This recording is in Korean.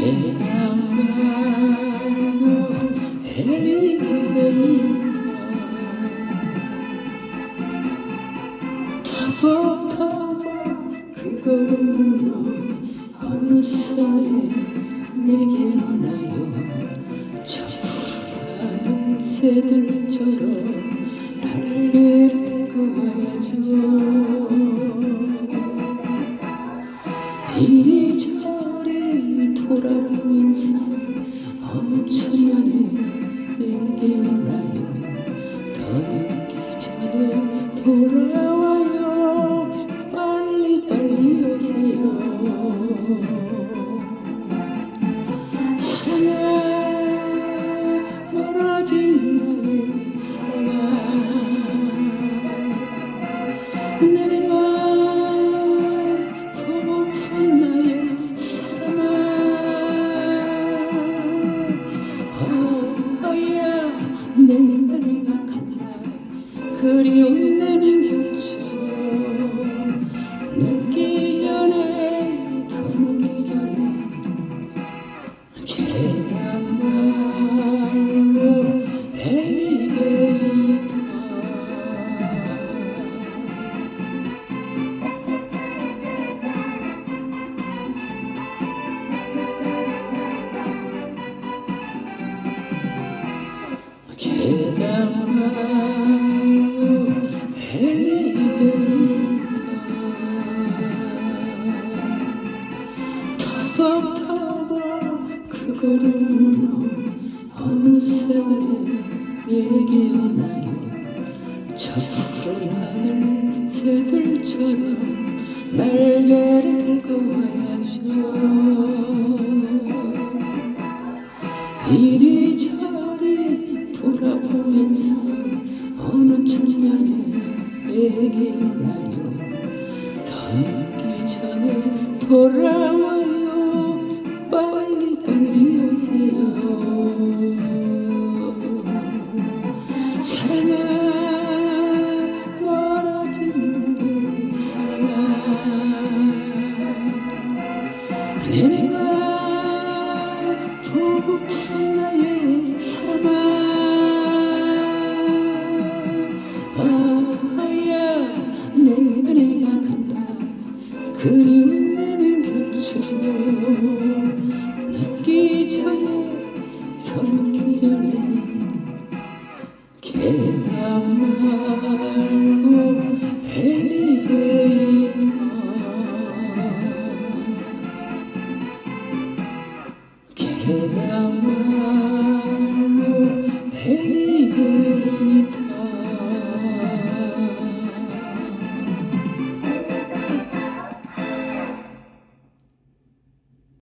그 내게 오나요 저 리 돌아보면서 어느 천년에 내게 오나요? 더 늦기 전에 돌아 그 엘리베이터 타봐 타봐 그 걸음으로 어느새 얘기 오나요 저 푸른 하늘 새들처럼 날개를 끄어야죠. 이리저리 돌아보면서 어느 천년에 오나요? 더 전에 돌아 아 간다 그리움 나는 곁으로 늦기 전에 더 늦기 전에 계란 말 come.